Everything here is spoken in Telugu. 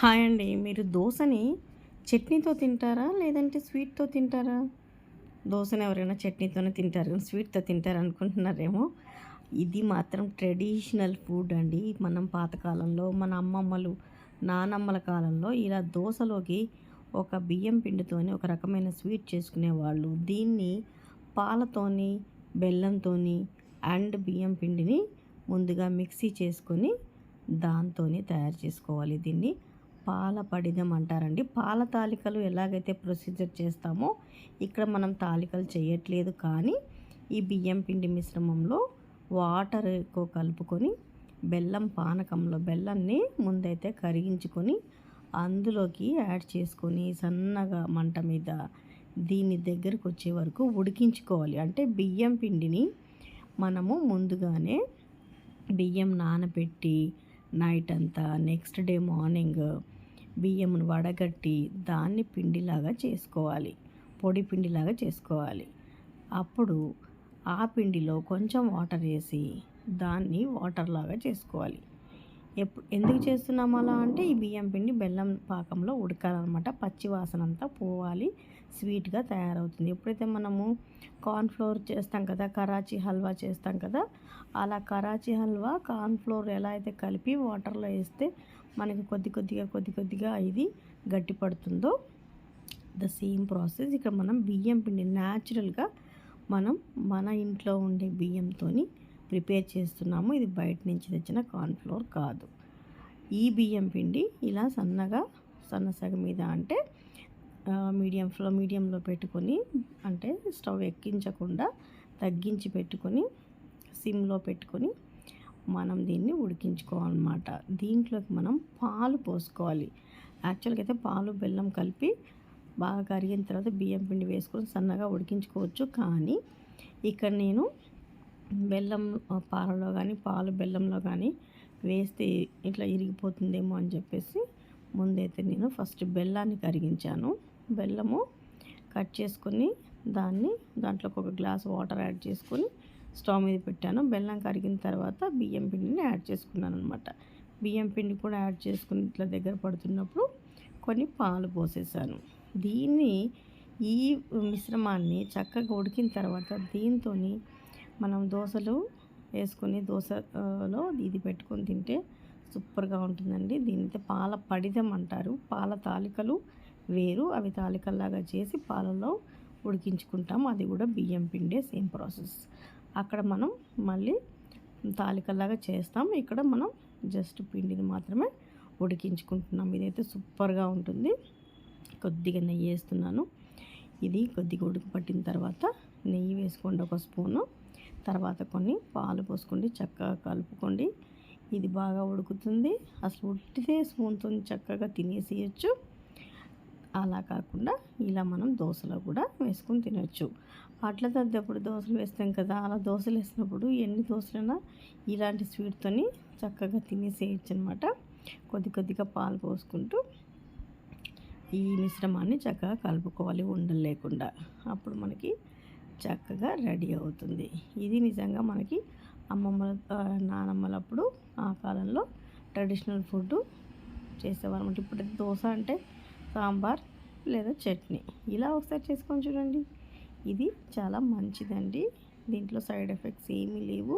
హాయ్ అండి. మీరు దోశని చట్నీతో తింటారా? లేదంటే స్వీట్తో తింటారా? దోశని ఎవరైనా చట్నీతోనే తింటారు కానీ స్వీట్తో తింటారు అనుకుంటున్నారేమో. ఇది మాత్రం ట్రెడిషనల్ ఫుడ్ అండి. మనం పాతకాలంలో మన అమ్మమ్మలు నానమ్మల కాలంలో ఇలా దోశలోకి ఒక బియ్యం పిండితోని ఒక రకమైన స్వీట్ చేసుకునేవాళ్ళు. దీన్ని పాలతోని బెల్లంతోని అండ్ బియ్యం పిండిని ముందుగా మిక్సీ చేసుకొని దాంతోనే తయారు చేసుకోవాలి దీన్ని. పాల పడిదం అంటారండి. పాల తాలికలు ఎలాగైతే ప్రొసీజర్ చేస్తామో ఇక్కడ మనం తాలికలు చేయట్లేదు కానీ ఈ బియ్యం పిండి మిశ్రమంలో వాటర్ ఎక్కువ కలుపుకొని బెల్లం పానకంలో బెల్లాన్ని ముందైతే కరిగించుకొని అందులోకి యాడ్ చేసుకొని సన్నగా మంట మీద దీని దగ్గరకు వచ్చే వరకు ఉడికించుకోవాలి. అంటే బియ్యం పిండిని మనము ముందుగానే బియ్యం నానబెట్టి నైట్ అంతా నెక్స్ట్ డే మార్నింగ్ బియ్యమును వడగట్టి దాన్ని పిండిలాగా చేసుకోవాలి. పొడి పిండిలాగా చేసుకోవాలి. అప్పుడు ఆ పిండిలో కొంచెం వాటర్ వేసి దాన్ని వాటర్ లాగా చేసుకోవాలి. ఎప్పుడు ఎందుకు చేస్తున్నాం అలా అంటే ఈ బియ్యం పిండి బెల్లం పాకంలో ఉడకాలన్నమాట. పచ్చి వాసన అంతా పోవాలి. స్వీట్గా తయారవుతుంది. ఎప్పుడైతే మనము కార్న్ఫ్లోర్ చేస్తాం కదా కరాచీ హల్వా చేస్తాం కదా అలా కరాచీ హల్వా కార్న్ఫ్లోర్ ఎలా అయితే కలిపి వాటర్లో వేస్తే మనకి కొద్ది కొద్దిగా కొద్ది కొద్దిగా ఇది గట్టి పడుతుందో ద సేమ్ ప్రాసెస్ ఇక్కడ మనం బియ్యం పిండి న్యాచురల్గా మనం మన ఇంట్లో ఉండే బియ్యంతో ప్రిపేర్ చేస్తున్నాము. ఇది బయట నుంచి తెచ్చిన కార్న్ఫ్లోర్ కాదు. ఈ బియ్యం పిండి ఇలా సన్నగా సన్న సగ మీద అంటే మీడియం ఫ్లో మీడియంలో పెట్టుకొని అంటే స్టవ్ ఎక్కించకుండా తగ్గించి పెట్టుకొని సిమ్లో పెట్టుకొని మనం దీన్ని ఉడికించుకోవాలన్నమాట. దీంట్లోకి మనం పాలు పోసుకోవాలి. యాక్చువల్గా అయితే పాలు బెల్లం కలిపి బాగా కరిగిన తర్వాత బియ్యం పిండి వేసుకొని సన్నగా ఉడికించుకోవచ్చు. కానీ ఇక్కడ నేను బెల్లం పాలలో కానీ పాలు బెల్లంలో కానీ వేస్తే ఇట్లా ఇరిగిపోతుందేమో అని చెప్పేసి ముందైతే నేను ఫస్ట్ బెల్లాన్ని కరిగించాను. బెల్లము కట్ చేసుకొని దాన్ని దాంట్లోకి ఒక గ్లాస్ వాటర్ యాడ్ చేసుకొని స్టవ్ మీద పెట్టాను. బెల్లం కరిగిన తర్వాత బియ్యం పిండిని యాడ్ చేసుకున్నాను అనమాట బియ్యం పిండి కూడా యాడ్ చేసుకుని ఇట్లా దగ్గర పడుతున్నప్పుడు కొన్ని పాలు పోసేసాను. దీన్ని ఈ మిశ్రమాన్ని చక్కగా ఉడికిన తర్వాత దీంతో మనం దోశలు వేసుకొని దోశలో ఇది పెట్టుకొని తింటే సూపర్గా ఉంటుందండి. దీనితో పాల పడిదం అంటారు. పాల తాలికలు వేరు. అవి తాలికల్లాగా చేసి పాలలో ఉడికించుకుంటాం అది కూడా బియ్యం పిండే సేమ్ ప్రాసెస్. అక్కడ మనం మళ్ళీ తాలికల్లాగా చేస్తాం ఇక్కడ మనం జస్ట్ పిండిని మాత్రమే ఉడికించుకుంటున్నాం ఇదైతే సూపర్గా ఉంటుంది. కొద్దిగా నెయ్యి వేస్తున్నాను ఇది కొద్దిగా ఉడికి పట్టిన తర్వాత నెయ్యి వేసుకోండి ఒక స్పూను. తర్వాత కొన్ని పాలు పోసుకోండి చక్కగా కలుపుకోండి. ఇది బాగా ఉడుకుతుంది. అసలు ఉట్టితే స్పూన్తో చక్కగా తినేసేయచ్చు. అలా కాకుండా ఇలా మనం దోశలో కూడా వేసుకొని తినవచ్చు అట్ల తద్దప్పుడు దోశలు వేస్తాం కదా అలా దోశలు వేసినప్పుడు ఎన్ని దోశలైనా ఇలాంటి స్వీట్తోని చక్కగా తినేసేయచ్చు అనమాట కొద్ది కొద్దిగా పాలు పోసుకుంటూ ఈ మిశ్రమాన్ని చక్కగా కలుపుకోవాలి ఉండలు లేకుండా. అప్పుడు మనకి చక్కగా రెడీ అవుతుంది. ఇది నిజంగా మనకి అమ్మమ్మల నానమ్మలప్పుడు ఆ కాలంలో ట్రెడిషనల్ ఫుడ్ చేసేవారు అనమాట ఇప్పుడు దోశ అంటే సాంబార్ లేదా చట్నీ. ఇలా ఒకసారి చేసుకొని చూడండి. ఇది చాలా మంచిదండి. దీంట్లో సైడ్ ఎఫెక్ట్స్ ఏమీ లేవు.